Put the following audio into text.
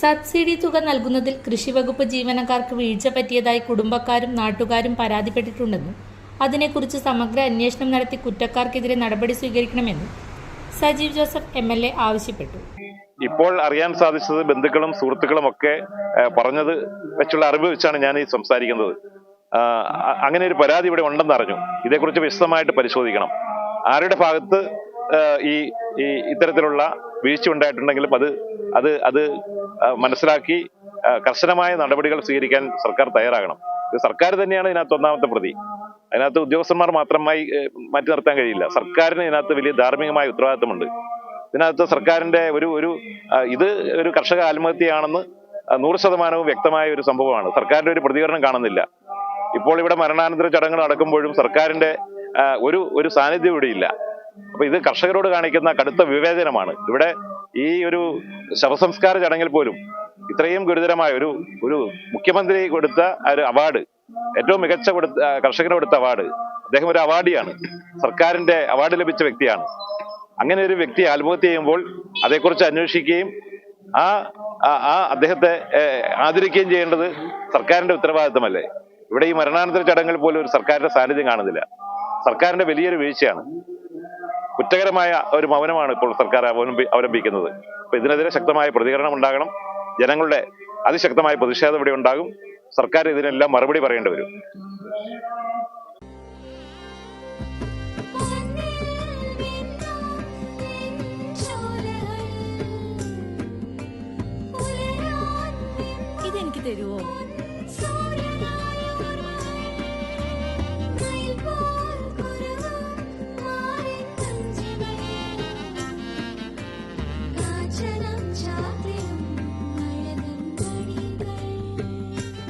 Subsidy തുക നൽകുന്നതിൽ കൃഷിവകുപ്പ് ജീവനക്കാർക്ക് വീഴ്ച പറ്റിയതായി കുടുംബക്കാരും നാട്ടുകാരും പരാതിപ്പെട്ടിട്ടുണ്ടെന്നും അതിനെക്കുറിച്ച് സമഗ്ര അന്വേഷണം നടത്തി കുറ്റക്കാർക്കെതിരെ നടപടി സ്വീകരിക്കണമെന്നും Sajeev Joseph M L A ആവശ്യപ്പെട്ടു. ഇപ്പോൾ അറിയാൻ സാധിച്ചത് ബന്ധുക്കളും സുഹൃത്തുക്കളും ഒക്കെ പറഞ്ഞത് വെച്ചുള്ള അറിവ് വെച്ചാണ് ഞാൻ ഈ സംസാരിക്കുന്നത്. അങ്ങനെ ഒരു പരാതി ഇവിടെ ഉണ്ടെന്ന് അറിഞ്ഞു. ഇതേക്കുറിച്ച് വിശദമായിട്ട് പരിശോധിക്കണം. ആരുടെ ഭാഗത്ത് ഈ ഈ ഇത്തരത്തിലുള്ള വീഴ്ച ഉണ്ടായിട്ടുണ്ടെങ്കിലും അത് അത് അത് മനസ്സിലാക്കി കർശനമായ നടപടികൾ സ്വീകരിക്കാൻ സർക്കാർ തയ്യാറാകണം. ഇത് സർക്കാർ തന്നെയാണ് ഇതിനകത്ത് ഒന്നാമത്തെ പ്രതി. അതിനകത്ത് ഉദ്യോഗസ്ഥന്മാർ മാത്രമായി മാറ്റി നിർത്താൻ കഴിയില്ല. സർക്കാരിന് ഇതിനകത്ത് വലിയ ധാർമ്മികമായ ഉത്തരവാദിത്തമുണ്ട്. ഇതിനകത്ത് സർക്കാരിന്റെ ഒരു ഒരു ഇത് ഒരു കർഷക ആത്മഹത്യയാണെന്ന് നൂറ് ശതമാനവും വ്യക്തമായ ഒരു സംഭവമാണ്. സർക്കാരിന്റെ ഒരു പ്രതികരണം കാണുന്നില്ല. ഇപ്പോൾ ഇവിടെ മരണാനന്തര ചടങ്ങുകൾ നടക്കുമ്പോഴും സർക്കാരിന്റെ ഒരു ഒരു സാന്നിധ്യം ഇവിടെ ഇല്ല അപ്പൊ ഇത് കർഷകരോട് കാണിക്കുന്ന കടുത്ത വിവേചനമാണ്. ഇവിടെ ഈ ഒരു ശവസംസ്കാര ചടങ്ങിൽ പോലും ഇത്രയും ഗുരുതരമായ ഒരു ഒരു മുഖ്യമന്ത്രി കൊടുത്ത ഒരു അവാർഡ് ഏറ്റവും മികച്ച കൊടുത്ത കർഷകന് കൊടുത്ത അവാർഡ് അദ്ദേഹം ഒരു അവാർഡിയാണ്. സർക്കാരിന്റെ അവാർഡ് ലഭിച്ച വ്യക്തിയാണ്. അങ്ങനെ ഒരു വ്യക്തി ആത്മഹത്യ ചെയ്യുമ്പോൾ അതേക്കുറിച്ച് അന്വേഷിക്കുകയും ആ ആ- അദ്ദേഹത്തെ ആദരിക്കുകയും ചെയ്യേണ്ടത് സർക്കാരിന്റെ ഉത്തരവാദിത്തമല്ലേ? ഇവിടെ ഈ മരണാനന്തര ചടങ്ങിൽ പോലും ഒരു സർക്കാരിന്റെ സാന്നിധ്യം കാണുന്നില്ല. സർക്കാരിന്റെ വലിയൊരു വീഴ്ചയാണ്. കുറ്റകരമായ ഒരു മൗനമാണ് ഇപ്പോൾ സർക്കാർ അവലംബി അവലംബിക്കുന്നത്. അപ്പൊ ഇതിനെതിരെ ശക്തമായ പ്രതികരണം ഉണ്ടാകണം. ജനങ്ങളുടെ അതിശക്തമായ പ്രതിഷേധം ഇവിടെ ഉണ്ടാകും. സർക്കാർ ഇതിനെല്ലാം മറുപടി പറയേണ്ടി വരും. തരുവോ?